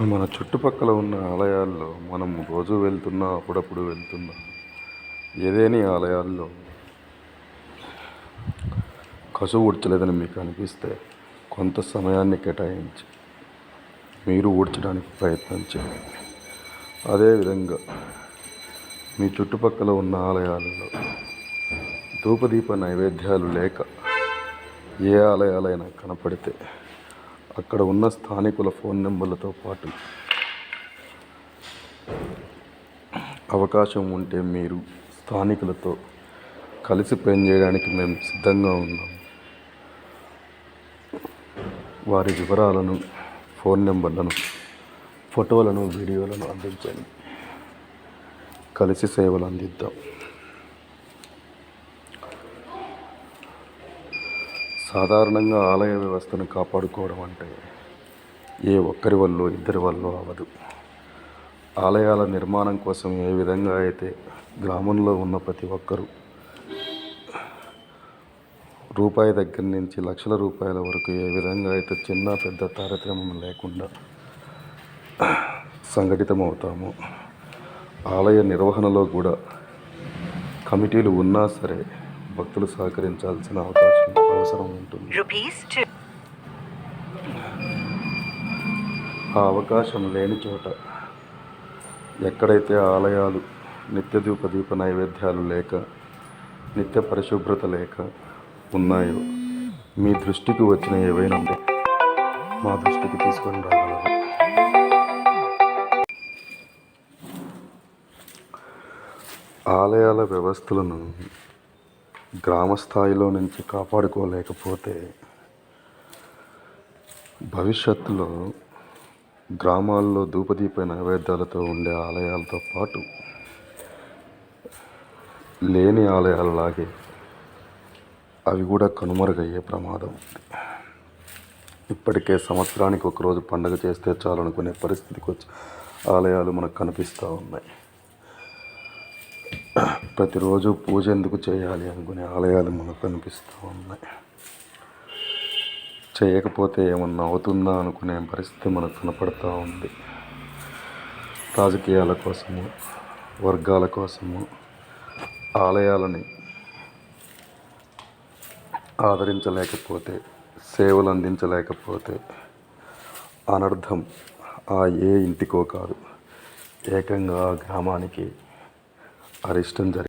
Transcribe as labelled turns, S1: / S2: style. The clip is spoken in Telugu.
S1: మన చుట్టుపక్కల ఉన్న ఆలయాల్లో మనం రోజు వెళ్తున్నా అప్పుడప్పుడు వెళ్తున్నా ఏదేని ఆలయాల్లో కసువు ఊడ్చలేదని మీకు అనిపిస్తే కొంత సమయాన్ని కేటాయించి మీరు ఊడ్చడానికి ప్రయత్నం చేయండి. అదేవిధంగా మీ చుట్టుపక్కల ఉన్న ఆలయాలలో ధూపదీప నైవేద్యాలు లేక ఏ ఆలయాలైనా కనపడితే అక్కడ ఉన్న స్థానికుల ఫోన్ నెంబర్లతో పాటు అవకాశం ఉంటే మీరు స్థానికులతో కలిసి పనిచేయడానికి మేము సిద్ధంగా ఉన్నాం. వారి వివరాలను ఫోన్ నెంబర్లను ఫోటోలను వీడియోలను అందించండి. కలిసి సేవలు అందిద్దాం. సాధారణంగా ఆలయ వ్యవస్థను కాపాడుకోవడం అంటే ఏ ఒక్కరి వల్ల ఇద్దరి వల్ల అవ్వదు. ఆలయాల నిర్మాణం కోసం ఏ విధంగా అయితే గ్రామంలో ఉన్న ప్రతి ఒక్కరూ రూపాయి దగ్గర నుంచి లక్షల రూపాయల వరకు ఏ విధంగా అయితే చిన్న పెద్ద తారతమ్యం లేకుండా సంఘటితం అవుతామో ఆలయ నిర్వహణలో కూడా కమిటీలు ఉన్నా సరే భక్తులు సహకరించాల్సిన అవకాశం అవసరం ఉంటుంది.
S2: Rupees 2
S1: ఆ అవకాశం లేని చోట ఎక్కడైతే ఆలయాలు నిత్య ధూప దీప నైవేద్యాలు లేక నిత్య పరిశుభ్రత లేక ఉన్నాయో మీ దృష్టికి వచ్చిన ఏవైనా మా దృష్టికి తీసుకొని రాగలరు. ఆలయాల వ్యవస్థలను గ్రామ స్థాయిలో నుంచి కాపాడుకోలేకపోతే భవిష్యత్తులో గ్రామాల్లో ధూపదీప నైవేద్యాలతో ఉండే ఆలయాలతో పాటు లేని ఆలయాలలాగే అవి కూడా కనుమరుగయ్యే ప్రమాదం ఉంది. ఇప్పటికే సంవత్సరానికి ఒకరోజు పండగ చేస్తే చాలనుకునే పరిస్థితికి వచ్చి ఆలయాలు మనకు కనిపిస్తూ ఉన్నాయి. ప్రతిరోజు పూజ ఎందుకు చేయాలి అనుకునే ఆలయాలు మనకు కనిపిస్తూ ఉన్నాయి. చేయకపోతే ఏమన్నా అవుతుందా అనుకునే పరిస్థితి మనకు కనపడుతూ ఉంది. రాజకీయాల కోసము వర్గాల కోసము ఆలయాలని ఆదరించలేకపోతే సేవలు అందించలేకపోతే అనర్థం ఆ ఏ ఇంటికో కాదు. ఏకంగా గ్రామానికి అరిష్టం జరిగింది